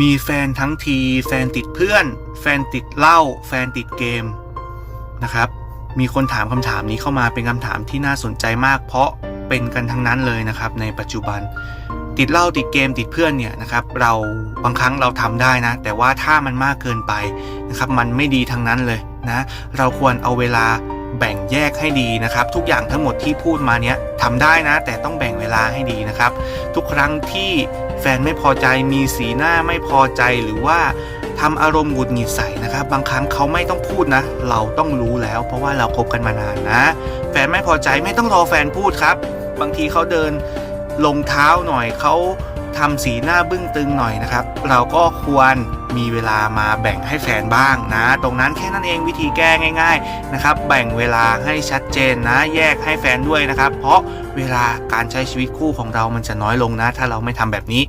มีแฟนทั้งที แฟนติดเพื่อน แฟนติดเหล้าแฟนติดเกมนะครับ มีคนถามคำถามนี้เข้ามาเป็นคำถามที่น่าสนใจมาก เพราะเป็นกันทั้งนั้นเลยนะครับ ในปัจจุบัน ติดเหล้าติดเกมติดเพื่อนเนี่ยนะครับ เราบางครั้งเราทำได้นะ แต่ว่าถ้ามันมากเกินไปนะครับ มันไม่ดีทั้งนั้นเลยนะ เราควรเอาเวลา แบ่งแยกให้ดีนะครับ ทุกอย่างทั้งหมดที่พูดมาเนี้ยทำได้นะ แต่ต้องแบ่งเวลาให้ดีนะครับ ทุกครั้งที่แฟนไม่พอใจมีสีหน้าไม่พอใจหรือว่าทำอารมณ์หงุดหงิดใส่นะครับ บางครั้งเขาไม่ต้องพูดนะ เราต้องรู้แล้ว เพราะว่าเราคบกันมานานนะ แฟนไม่พอใจไม่ต้องรอแฟนพูดครับ บางทีเขาเดินลงเท้าหน่อยเขาทำสีหน้าบึ้งตึงหน่อยนะครับ เราก็ควร มีเวลามาแบ่งให้แฟนบ้างนะ ตรงนั้นแค่นั้นเองวิธีแก้ง่ายๆนะครับแบ่งเวลาให้ชัดเจนนะ แยกให้แฟนด้วยนะครับ เพราะเวลาการใช้ชีวิตคู่ของเรามันจะน้อยลงนะ ถ้าเราไม่ทำแบบนี้